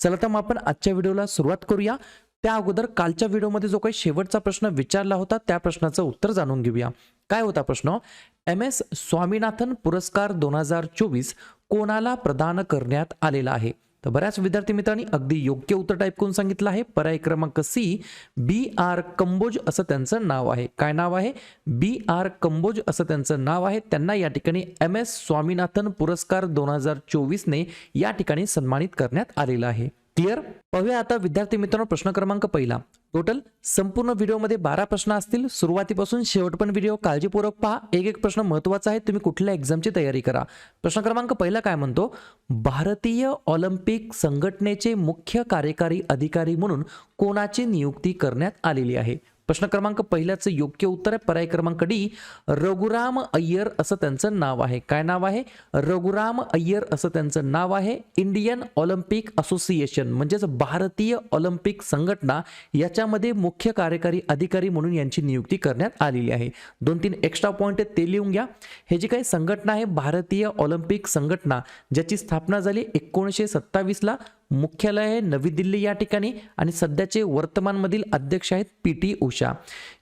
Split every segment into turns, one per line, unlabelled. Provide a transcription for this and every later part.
चला तर मग आपण आजच्या व्हिडिओला सुरुवात करूया. त्या अगोदर कालच्या व्हिडिओमध्ये जो काही शेवटचा प्रश्न विचारला होता त्या प्रश्नाचं उत्तर जाणून घेऊया. काय होता प्रश्न? एम एस स्वामीनाथन पुरस्कार दोन हजार चोवीस कोणाला प्रदान करण्यात आलेला आहे? तर बऱ्याच विद्यार्थी मित्रांनी अगदी योग्य उत्तर टाईप करून सांगितलं आहे. पर्याय क्रमांक सी बी आर कंबोज असं त्यांचं नाव आहे. काय नाव आहे? बी आर कंबोज असं त्यांचं नाव आहे. त्यांना या ठिकाणी एम एस स्वामीनाथन पुरस्कार दोन हजार चोवीसने या ठिकाणी सन्मानित करण्यात आलेला आहे. क्लिअर पाहूया आता विद्यार्थी मित्रांनो प्रश्न क्रमांक पहिला. टोटल संपूर्ण व्हिडिओमध्ये बारा प्रश्न असतील. सुरुवातीपासून शेवट पण व्हिडिओ. काळजीपूर्वक पहा. एक एक प्रश्न महत्त्वाचा आहे. तुम्ही कुठल्या एक्झामची तयारी करा. प्रश्न क्रमांक पहिला काय म्हणतो? भारतीय ऑलिम्पिक संघटनेचे मुख्य कार्यकारी अधिकारी म्हणून कोणाची नियुक्ती करण्यात आलेली आहे? प्रश्न क्रमांक पहिल्याचं योग्य उत्तर आहे. पर्याय क्रमांक डी रघुराम अय्यर असं त्यांचं नाव आहे. काय नाव आहे? रघुराम अय्यर असं त्यांचं नाव आहे. इंडियन ऑलिम्पिक असोसिएशन म्हणजेच भारतीय ऑलिम्पिक संघटना याच्यामध्ये मुख्य कार्यकारी अधिकारी म्हणून यांची नियुक्ती करण्यात आलेली आहे. दोन तीन एक्स्ट्रा पॉईंट आहेत ते लिहून घ्या. हे जी काही संघटना आहे भारतीय ऑलिम्पिक संघटना ज्याची स्थापना झाली एकोणीसशे सत्तावीसला मुख्यालय आहे नवी दिल्ली या ठिकाणी आणि सध्याचे वर्तमानमधील अध्यक्ष आहेत पी टी उषा.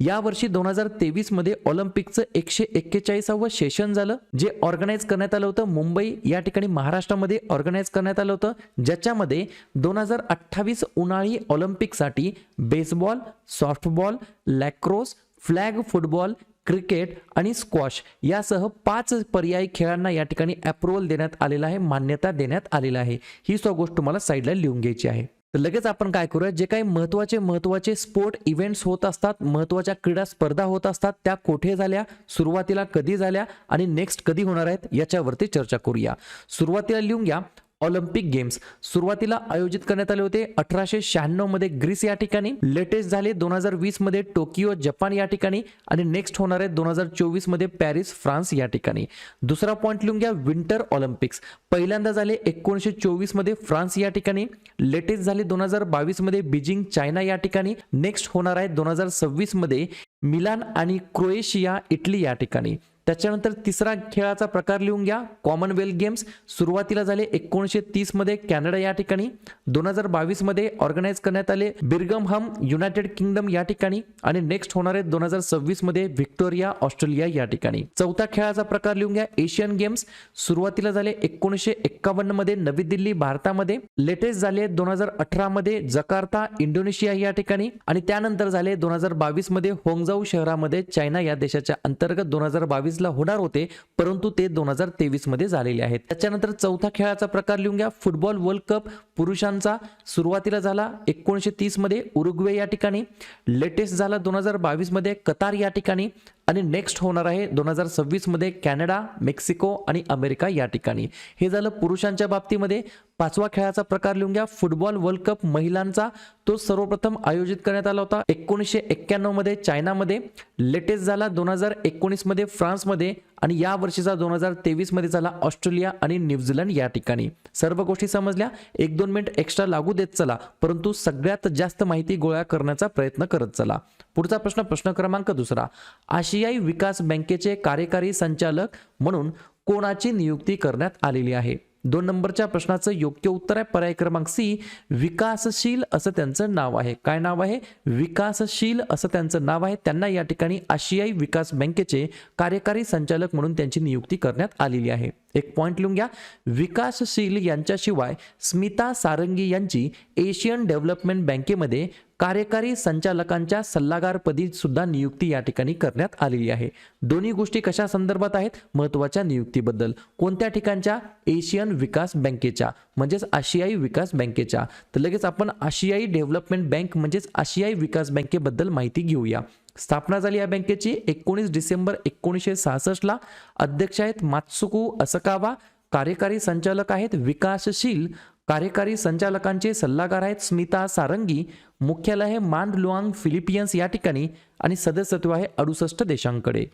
यावर्षी दोन हजार तेवीसमध्ये ऑलिम्पिकचं एकशे एक्केचाळीसावं सेशन झालं जे ऑर्गनाईज करण्यात आलं होतं मुंबई या ठिकाणी महाराष्ट्रामध्ये ऑर्गनाईज करण्यात आलं होतं ज्याच्यामध्ये दोन हजार अठ्ठावीस उन्हाळी ऑलिम्पिकसाठी baseball softball lacrosse flag football cricket आणि स्क्वॉश यासह पाच पर्यायी खेळांना या ठिकाणी अप्रुव्हल देण्यात आलेलं आहे मान्यता देण्यात आलेलं आहे. ही सो गोष्ट तुम्हाला साईडला लिहून घ्यायची आहे. तर लगेच आपण काय करूया जे काही महत्त्वाचे महत्त्वाचे स्पोर्ट इव्हेंट्स होत असतात महत्त्वाच्या क्रीडा स्पर्धा होत असतात त्या कोठे झाल्या सुरुवातीला कधी झाल्या आणि नेक्स्ट कधी होणार आहेत याच्यावरती चर्चा करूया. सुरुवातीला लिहून घ्या ऑलिम्पिक गेम्स सुरुवातीला आयोजित करण्यात आले होते. अठराशे शहाण्णवमध्ये ग्रीस या ठिकाणी लेटेस्ट झाले दोन हजार वीसमध्ये टोकियो जपान या ठिकाणी आणि नेक्स्ट होणार आहे दोन हजार चोवीसमध्ये पॅरिस फ्रान्स या ठिकाणी. दुसरा पॉईंट लिहून घ्या विंटर ऑलिम्पिक्स. पहिल्यांदा झाले एकोणीसशे चोवीसमध्ये फ्रान्स या ठिकाणी लेटेस्ट झाले दोन हजार बावीसमध्ये बीजिंग चायना या ठिकाणी नेक्स्ट होणार आहे दोन हजार सव्वीसमध्ये मिलान आणि क्रोएशिया इटली या ठिकाणी. त्याच्यानंतर तिसरा खेळाचा प्रकार लिहून घ्या. कॉमनवेल्थ गेम्स सुरुवातीला झाले एकोणीसशे तीसमध्ये कॅनडा या ठिकाणी. दोन हजार बावीसमध्ये ऑर्गनाईज करण्यात आले बिर्गम हम युनायटेड किंगडम या ठिकाणी आणि नेक्स्ट होणारे दोन हजार सव्वीसमध्ये व्हिक्टोरिया ऑस्ट्रेलिया या ठिकाणी. चौथा खेळाचा प्रकार लिहून घ्या. एशियन गेम्स सुरुवातीला झाले एकोणीसशे एक्कावन्नमध्ये नवी दिल्ली भारतामध्ये. लेटेस्ट झाले दोन हजार अठरा मध्ये जकार्ता इंडोनेशिया या ठिकाणी. आणि त्यानंतर झाले दोन हजार बावीसमध्ये होंगजाऊ शहरामध्ये चायना या देशाच्या अंतर्गत दोन हजार बावीस ला होणार होते परंतु ते दोन हजार तेवीसमध्ये झालेले आहेत. त्याच्यानंतर चौथा खेळाचा प्रकार लिहून घ्या. फुटबॉल वर्ल्ड कप पुरुषांचा सुरुवातीला झाला एकोणीसशे तीसमध्ये. उरुग्वे या ठिकाणी. लेटेस्ट झाला दोन हजार बावीसमध्ये. कतार या ठिकाणी. आणि नेक्स्ट होणार आहे दोन हजार सव्वीसमध्ये कॅनडा मेक्सिको आणि अमेरिका या ठिकाणी. हे झालं पुरुषांच्या बाबतीमध्ये. पाचवा खेळाचा प्रकार लिहून घ्या. फुटबॉल वर्ल्ड कप महिलांचा तो सर्वप्रथम आयोजित करण्यात आला होता एकोणीसशे एक्क्याण्णवमध्ये चायनामध्ये. लेटेस्ट झाला दोन हजार एकोणीसमध्ये फ्रान्समध्ये आणि या वर्षीचा दोन हजार तेवीसमध्ये झाला ऑस्ट्रेलिया आणि न्यूझीलंड या ठिकाणी. सर्व गोष्टी समजल्या. एक दोन मिनिट एक्स्ट्रा लागू देत चला परंतु सगळ्यात जास्त माहिती गोळा करण्याचा प्रयत्न करत चला. पुढचा प्रश्न प्रश्न क्रमांक दुसरा. आशियाई विकास बँकेचे कार्यकारी संचालक म्हणून कोणाची नियुक्ती करण्यात आलेली आहे? दोन नंबरच्या प्रश्नाचं योग्य उत्तर आहे. पर्याय क्रमांक सी विकासशील असं त्यांचं नाव आहे. काय नाव आहे? विकासशील असं त्यांचं नाव आहे. त्यांना या ठिकाणी आशियाई विकास बँकेचे कार्यकारी संचालक म्हणून त्यांची नियुक्ती करण्यात आलेली आहे. एक पॉईंट लिहून घ्या. विकासशील यांच्याशिवाय स्मिता सारंगी यांची एशियन डेव्हलपमेंट बँकेमध्ये कार्यकारी संचालकांच्या सल्लागारपदी सुद्धा नियुक्ती या ठिकाणी करण्यात आलेली आहे. दोन्ही गोष्टी कशा संदर्भात आहेत? महत्त्वाच्या नियुक्तीबद्दल. कोणत्या ठिकाणच्या? एशियन विकास बँकेच्या म्हणजेच आशियाई विकास बँकेच्या. तर लगेच आपण आशियाई डेव्हलपमेंट बँक म्हणजेच आशियाई विकास बँकेबद्दल माहिती घेऊया. स्थापना झाली या बँकेची एकोणीस डिसेंबर एकोणीसशे सहासष्टला अध्यक्ष आहेत मात्सुकू असकावा. कार्यकारी संचालक आहेत विकासशील. कार्यकारी संचालकांचे सल्लागार आहेत स्मिता सारंगी. मुख्यालय आहे मांडलुआंग फिलिपियन्स या ठिकाणी आणि सदस्यत्व आहे अडुसष्ट देशांकडे.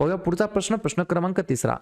बघा पुढचा प्रश्न प्रश्न क्रमांक तिसरा.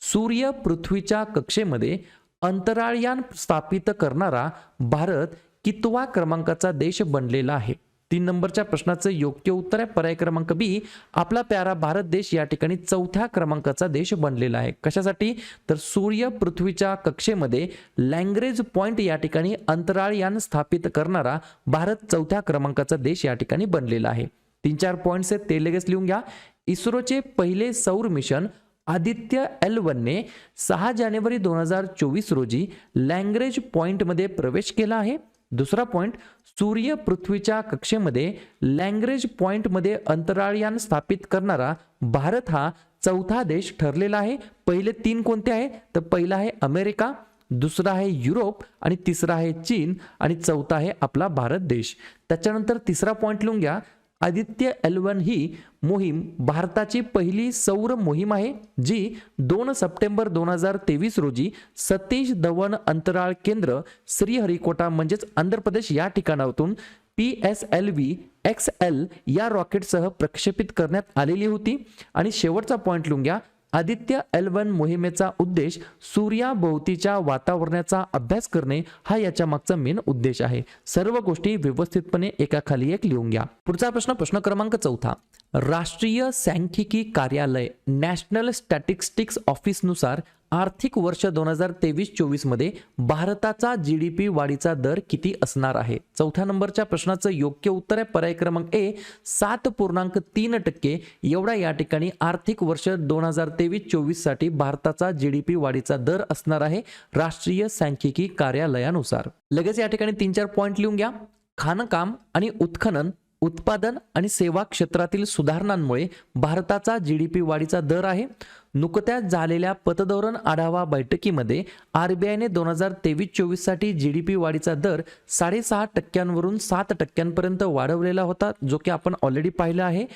सूर्य पृथ्वीच्या कक्षेमध्ये अंतराळयान स्थापित करणारा भारत कितवा क्रमांकाचा देश बनलेला आहे? तीन नंबरच्या प्रश्नाचं योग्य उत्तर आहे. पर्याय क्रमांक बी आपला प्यारा भारत देश या ठिकाणी चौथ्या क्रमांकाचा देश बनलेला आहे. कशासाठी? तर सूर्य पृथ्वीच्या कक्षेमध्ये लँग्रेज पॉइंट या ठिकाणी अंतराळयान स्थापित करणारा भारत चौथ्या क्रमांकाचा देश या ठिकाणी बनलेला आहे. तीन चार पॉईंट्स आहेत ते लगेच लिहून घ्या. इस्रोचे पहिले सौर मिशन आदित्य एल वनने सहा जानेवारी दोन हजार चोवीस रोजी लँग्रेज पॉइंटमध्ये प्रवेश केला आहे. दुसरा पॉइंट सूर्य पृथ्वीच्या कक्षेमध्ये लँग्रेज पॉइंटमध्ये अंतराळयान स्थापित करणारा भारत हा चौथा देश ठरलेला आहे. पहिले तीन कोणते आहे? तर पहिला आहे अमेरिका दुसरा आहे युरोप आणि तिसरा आहे चीन आणि चौथा आहे आपला भारत देश. त्याच्यानंतर तिसरा पॉईंट लिहून घ्या. आदित्य एलवन ही मोहीम भारताची पहिली सौर मोहीम आहे जी दोन सप्टेंबर दोन हजार तेवीस रोजी सतीश धवन अंतराळ केंद्र श्रीहरिकोटा म्हणजेच आंध्र प्रदेश या ठिकाणातून P S L V X L या रॉकेटसह प्रक्षेपित करण्यात आलेली होती. आणि शेवटचा पॉईंट लिहून घ्या आदित्य एल वन मोहिमेचा उद्देश सूर्याभोवतीच्या वातावरणाचा अभ्यास करणे हा याच्या मागचा मेन उद्देश आहे. सर्व गोष्टी व्यवस्थितपणे एकाखाली एक लिहून घ्या. पुढचा प्रश्न प्रश्न क्रमांक चौथा. राष्ट्रीय सांख्यिकी कार्यालय नॅशनल स्टॅटिस्टिक्स ऑफिसनुसार आर्थिक वर्ष दोन हजार तेवीस चोवीसमध्ये भारताचा जी डी पी वाढीचा दर किती असणार आहे? चौथ्या नंबरच्या प्रश्नाचं योग्य उत्तर आहे. पर्याय क्रमांक ए सात पूर्णांक तीन टक्के. एवढा या ठिकाणी आर्थिक वर्ष दोन हजार तेवीस चोवीससाठी भारताचा जी डी पी वाढीचा दर असणार आहे राष्ट्रीय सांख्यिकी कार्यालयानुसार. लगेच या ठिकाणी तीन चार पॉईंट लिहून घ्या. खाणकाम आणि उत्खनन उत्पादन आणि सेवा क्षेत्रातील सुधारणांमुळे भारताचा जी डी पी वाढीचा दर आहे. नुकत्याच झालेल्या पतधोरण आढावा बैठकीमध्ये आर बी आयने दोन हजार तेवीस चोवीससाठी जी डी पी वाढीचा दर साडेसहा टक्क्यांवरून सात टक्क्यांपर्यंत वाढवलेला होता जो की आपण ऑलरेडी पाहिला आहे.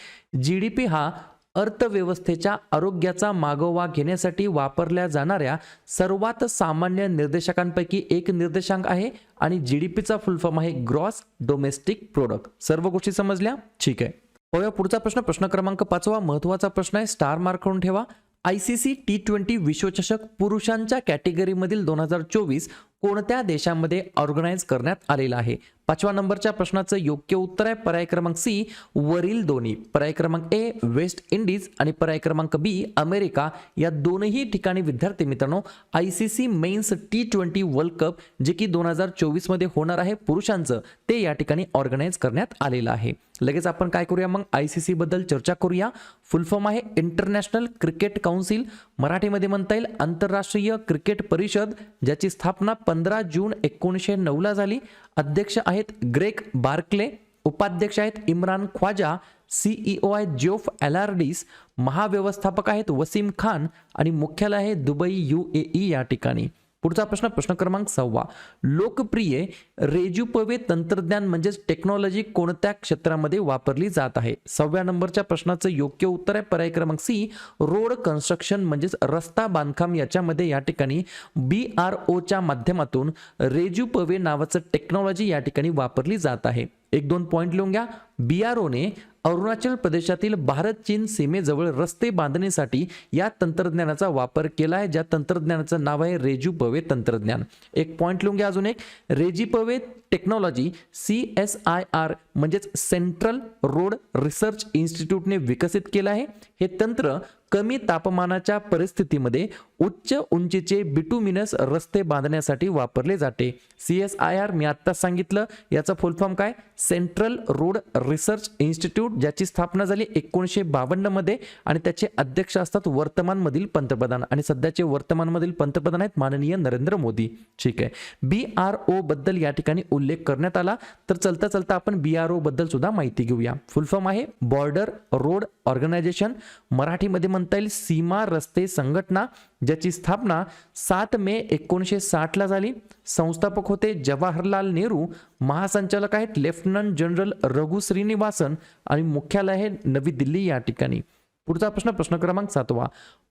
जी डी पी हा अर्थव्यवस्थेच्या आरोग्याचा मागोवा घेण्यासाठी वापरल्या जाणाऱ्या सर्वात सामान्य निर्देशकांपैकी एक निर्देशांक आहे आणि जी डी पीचा फुल फॉर्म आहे ग्रॉस डोमेस्टिक प्रोडक्ट सर्व गोष्टी समजल्या? ठीक आहे. पाहूया पुढचा प्रश्न. प्रश्न क्रमांक पाचवा महत्त्वाचा प्रश्न आहे. स्टार मार्क करून ठेवा. I C C T twenty विश्वचषक पुरुषांच्या कॅटेगरीमधील दोन हजार चोवीस कोणत्या देशामध्ये ऑर्गनाईज करण्यात आलेला आहे? पाचव्या नंबरच्या प्रश्नाचं योग्य उत्तर आहे. पर्याय क्रमांक सी वरील दोन्ही. पर्याय क्रमांक ए वेस्ट इंडिज आणि पर्याय क्रमांक बी अमेरिका. या दोनही ठिकाणी विद्यार्थी मित्रांनो I C C men's T twenty world cup जे की दोन हजार चोवीसमध्ये होणार आहे पुरुषांचं ते या ठिकाणी ऑर्गनाईज करण्यात आलेलं आहे. लगेच आपण काय करूया? मग आय सी सी बद्दल चर्चा करूया. फुल फॉर्म आहे इंटरनॅशनल क्रिकेट काउन्सिल मराठीमध्ये म्हणता येईल आंतरराष्ट्रीय क्रिकेट परिषद ज्याची स्थापना पंधरा जून एकोणीसशे नऊला झाली. अध्यक्ष आहेत ग्रेक बार्कले उपाध्यक्ष आहेत इम्रान ख्वाजा सीईओ आहेत जोफ एलार्डिस महाव्यवस्थापक आहेत वसीम खान आणि मुख्यालय आहे दुबई यू ए ई या ठिकाणी. पुढचा प्रश्न प्रश्न क्रमांक सव्वा. लोकप्रिय रेजुपवे तंत्रज्ञान म्हणजेच टेक्नॉलॉजी कोणत्या क्षेत्रामध्ये वापरली जात आहे? सहाव्या नंबरच्या प्रश्नाचं योग्य उत्तर आहे. पर्याय क्रमांक सी रोड कन्स्ट्रक्शन म्हणजेच रस्ता बांधकाम याच्यामध्ये या ठिकाणी बी आर ओच्या माध्यमातून रेजुपवे नावाचं टेक्नॉलॉजी या ठिकाणी वापरली जात आहे. एक दोन पॉईंट लिहून घ्या. बी आर ओने अरुणाचल प्रदेशातील भारत चीन सीमेजवळ रस्ते बांधणीसाठी या तंत्रज्ञानाचा वापर केला आहे ज्या तंत्रज्ञानाचं नाव आहे रेजू पवे तंत्रज्ञान. एक पॉईंट लिहून घ्या अजून एक. रेजी पवे technology C S I R म्हणजेच सेंट्रल रोड रिसर्च इन्स्टिट्यूटने विकसित केलं आहे. हे तंत्र कमी तापमानाच्या परिस्थितीमध्ये उच्च उंचीचे बिटुमिनस रस्ते बांधण्यासाठी वापरले जाते. सी एस आय आर मी आत्ताच सांगितलं. याचा फुल फॉर्म काय? सेंट्रल रोड रिसर्च इन्स्टिट्यूट ज्याची स्थापना झाली एकोणीसशे बावन्नमध्ये आणि त्याचे अध्यक्ष असतात वर्तमानमधील पंतप्रधान. आणि सध्याचे वर्तमानमधील पंतप्रधान आहेत माननीय नरेंद्र मोदी. ठीक आहे. बी आर ओ बद्दल या ठिकाणी उल्लेख करण्यात आला. तर चलता चलता आपण बी आर ओ बद्दल सुद्धा माहिती घेऊया. फुल फॉर्म आहे बॉर्डर रोड ऑर्गनायझेशन मराठीमध्ये म्हणता येईल सीमा रस्ते संघटना ज्याची स्थापना सात मे एकोणीसशे साठला झाली. संस्थापक होते जवाहरलाल नेहरू महासंचालक आहेत लेफ्टनंट जनरल रघु श्रीनिवासन आणि मुख्यालय आहे नवी दिल्ली या ठिकाणी. पुढचा प्रश्न प्रश्न क्रमांक सातवा.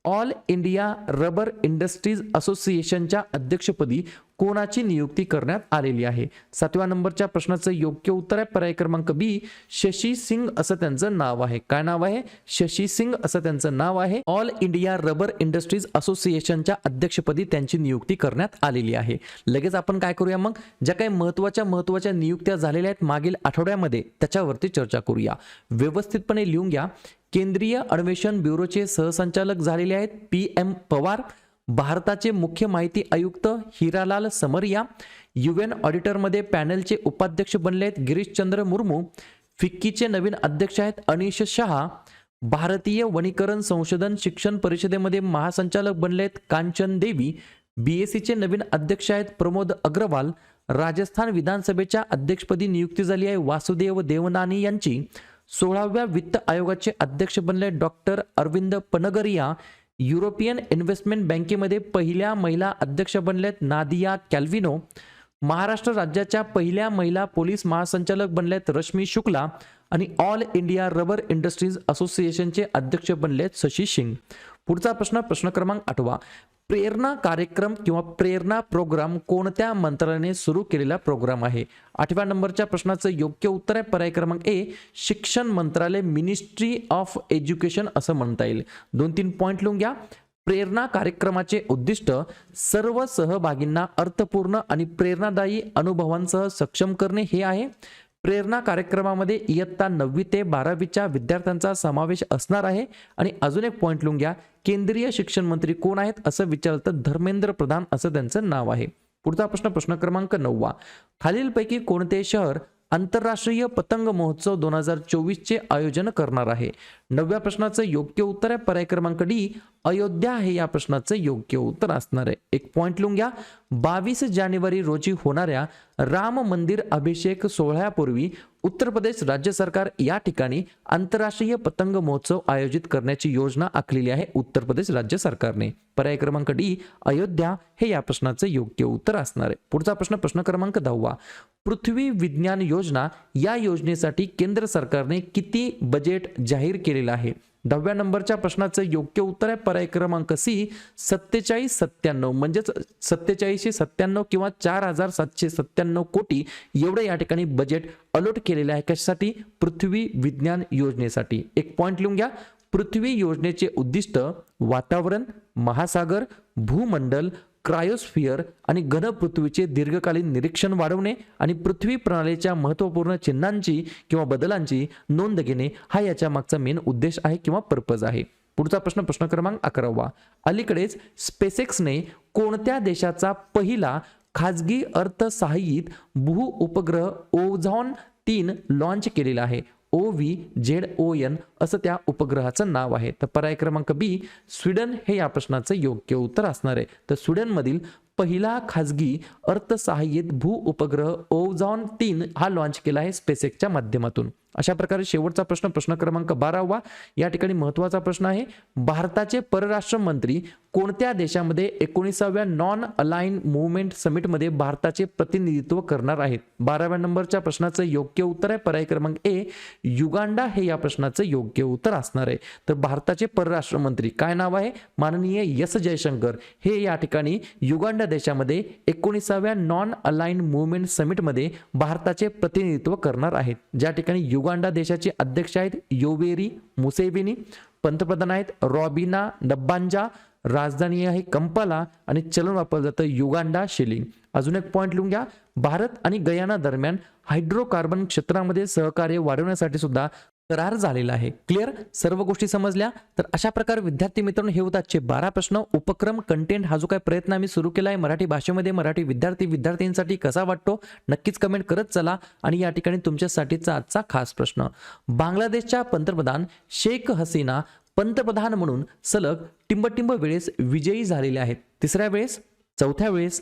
ऑल इंडिया रबर इंडस्ट्रीज असोसिएशनच्या अध्यक्षपदी कोणाची नियुक्ती करण्यात आलेली आहे? सातव्या नंबरच्या प्रश्नाचं योग्य उत्तर आहे पर्याय क्रमांक बी शशी सिंग असं त्यांचं नाव आहे. काय नाव आहे? शशी सिंग असं त्यांचं नाव आहे. ऑल इंडिया रबर इंडस्ट्रीज असोसिएशनच्या अध्यक्षपदी त्यांची नियुक्ती करण्यात आलेली आहे. लगेच आपण काय करूया मग? ज्या काही महत्त्वाच्या महत्त्वाच्या नियुक्त्या झालेल्या आहेत मागील आठवड्यामध्ये त्याच्यावरती चर्चा करूया. व्यवस्थितपणे लिहून घ्या. केंद्रीय अन्वेषण ब्युरोचे सहसंचालक झालेले आहेत पी एम पवार भारताचे मुख्य माहिती आयुक्त हिरालाल समरिया युएन ऑडिटरमध्ये पॅनलचे उपाध्यक्ष बनले आहेत गिरीशचंद्र मुर्मू फिक्कीचे नवीन अध्यक्ष आहेत अनिश शहा भारतीय वनीकरण संशोधन शिक्षण परिषदेमध्ये महासंचालक बनले आहेत कांचन देवी बीएससीचे नवीन अध्यक्ष आहेत प्रमोद अग्रवाल राजस्थान विधानसभेच्या अध्यक्षपदी नियुक्ती झाली आहे वासुदेव देवनानी यांची सोळाव्या वित्त आयोगाचे अध्यक्ष बनले doctor Arvind Panagariya. European investment बँकेमध्ये पहिल्या महिला अध्यक्ष बनलेत नादिया कॅल्विनो. महाराष्ट्र राज्याच्या पहिल्या महिला पोलीस महासंचालक बनलेत रश्मी शुक्ला आणि ऑल इंडिया रबर इंडस्ट्रीज असोसिएशनचे अध्यक्ष बनलेत शशी सिंग पुढचा प्रश्न प्रश्न क्रमांक आठवा. प्रेरणा कार्यक्रम किंवा प्रेरणा प्रोग्राम कोणत्या मंत्रालयाने सुरू केलेला प्रोग्राम आहे? आठव्या नंबरच्या प्रश्नाचं योग्य उत्तर आहे. पर्याय क्रमांक ए शिक्षण मंत्रालय मिनिस्ट्री ऑफ एज्युकेशन असं म्हणता येईल. दोन तीन पॉईंट लिहून घ्या. प्रेरणा कार्यक्रमाचे उद्दिष्ट सर्व सहभागींना अर्थपूर्ण आणि प्रेरणादायी अनुभवांसह सक्षम करणे हे आहे. प्रेरणा कार्यक्रमामध्ये इयत्ता नववी ते बारावीच्या विद्यार्थ्यांचा समावेश असणार आहे. आणि अजून एक पॉईंट लिहून घ्या. केंद्रीय शिक्षण मंत्री कोण आहेत असं विचारलं तर धर्मेंद्र प्रधान असं त्यांचं नाव आहे. पुढचा प्रश्न प्रश्न क्रमांक नववा. खालीलपैकी कोणते शहर आंतरराष्ट्रीय पतंग महोत्सव दोन हजार चोवीसचे आयोजन करणार आहे? नवव्या प्रश्नाचं योग्य उत्तर आहे. पर्याय क्रमांक डी अयोध्या हे या प्रश्नाचं योग्य उत्तर असणार आहे. एक पॉइंट लिहून घ्या. बावीस जानेवारी रोजी होणाऱ्या राम मंदिर अभिषेक सोहळ्यापूर्वी उत्तर प्रदेश राज्य सरकार या ठिकाणी आंतरराष्ट्रीय पतंग महोत्सव आयोजित करण्याची योजना आखलेली आहे उत्तर प्रदेश राज्य सरकारने. पर्याय क्रमांक डी अयोध्या हे या प्रश्नाचं योग्य उत्तर असणार आहे. पुढचा प्रश्न प्रश्न क्रमांक दहावा. पृथ्वी विज्ञान योजना या योजनेसाठी केंद्र सरकारने किती बजेट जाहीर केलेलं आहे? दहाव्या नंबरच्या प्रश्नाचं योग्य उत्तर आहे. पर्याय क्रमांक सी सत्तेचाळीस सत्त्याण्णव. म्हणजेच सत्तेचाळीसशे सत्त्याण्णव किंवा चार हजार सातशे सत्त्याण्णव कोटी एवढं या ठिकाणी बजेट अलोट केलेलं आहे. कशासाठी? पृथ्वी विज्ञान योजनेसाठी. एक पॉईंट लिहून घ्या. पृथ्वी योजनेचे उद्दिष्ट वातावरण महासागर भूमंडल क्रायोस्फिअर आणि घनपृथ्वीचे दीर्घकालीन निरीक्षण वाढवणे आणि पृथ्वी प्रणालीच्या महत्त्वपूर्ण चिन्हांची किंवा बदलांची नोंद घेणे हा याच्या मागचा मेन उद्देश आहे किंवा पर्पज आहे. पुढचा प्रश्न प्रश्न क्रमांक अकरावा. अलीकडेच स्पेसेक्सने कोणत्या देशाचा पहिला खाजगी अर्थसहाय्यित भू उपग्रह ओझॉन तीन लॉन्च केलेला आहे? O V Z O N असं त्या उपग्रहाचं नाव आहे. तर पर्याय क्रमांक बी स्वीडन हे या प्रश्नाचं योग्य उत्तर असणार आहे. तर स्वीडनमधील पहिला खाजगी अर्थसहाय्यित भू उपग्रह ओझॉन तीन हा लॉन्च केला आहे स्पेसेक्सच्या माध्यमातून. अशा प्रकारे शेवटचा प्रश्न प्रश्न क्रमांक बारावा या ठिकाणी महत्त्वाचा प्रश्न आहे. भारताचे परराष्ट्र मंत्री कोणत्या देशामध्ये एकोणीसाव्या नॉन अलाइन मुवमेंट समिटमध्ये भारताचे प्रतिनिधित्व करणार आहेत? बाराव्या नंबरच्या प्रश्नाचं योग्य उत्तर आहे. पर्याय क्रमांक ए युगांडा हे या प्रश्नाचं योग्य उत्तर असणार आहे. तर भारताचे परराष्ट्र मंत्री काय नाव आहे? माननीय एस जयशंकर. हे या ठिकाणी युगांडा देशामध्ये एकोणीसाव्या नॉन अलाइन मुवमेंट समिटमध्ये भारताचे प्रतिनिधित्व करणार आहेत. ज्या ठिकाणी युगांडा देशाचे अध्यक्ष आहेत योवेरी मुसेविनी पंतप्रधान आहेत रॉबिना डब्बांजा राजधानी आहे कंपाला आणि चलन वापरलं जातं युगांडा शिलिंग. अजून एक पॉईंट लिहून घ्या. भारत आणि गयाना दरम्यान हायड्रोकार्बन क्षेत्रामध्ये सहकार्य वाढवण्यासाठी सुद्धा करार झालेला आहे. क्लिअर सर्व गोष्टी समजल्या? तर अशा प्रकारे विद्यार्थी मित्रांनो हे होत आजचे बारा प्रश्न. उपक्रम कंटेंट हा जो काही प्रयत्न आम्ही सुरू केला आहे मराठी भाषेमध्ये मराठी विद्यार्थी विद्यार्थ्यांसाठी कसा वाटतो? नक्कीच कमेंट करत चला. आणि या ठिकाणी तुमच्यासाठीचा आजचा खास प्रश्न. बांगलादेशच्या पंतप्रधान शेख हसीना पंतप्रधान म्हणून सलग टिंबटिंब वेळेस विजयी झालेले आहेत. तिसऱ्या वेळेस? चौथ्या वेळेस?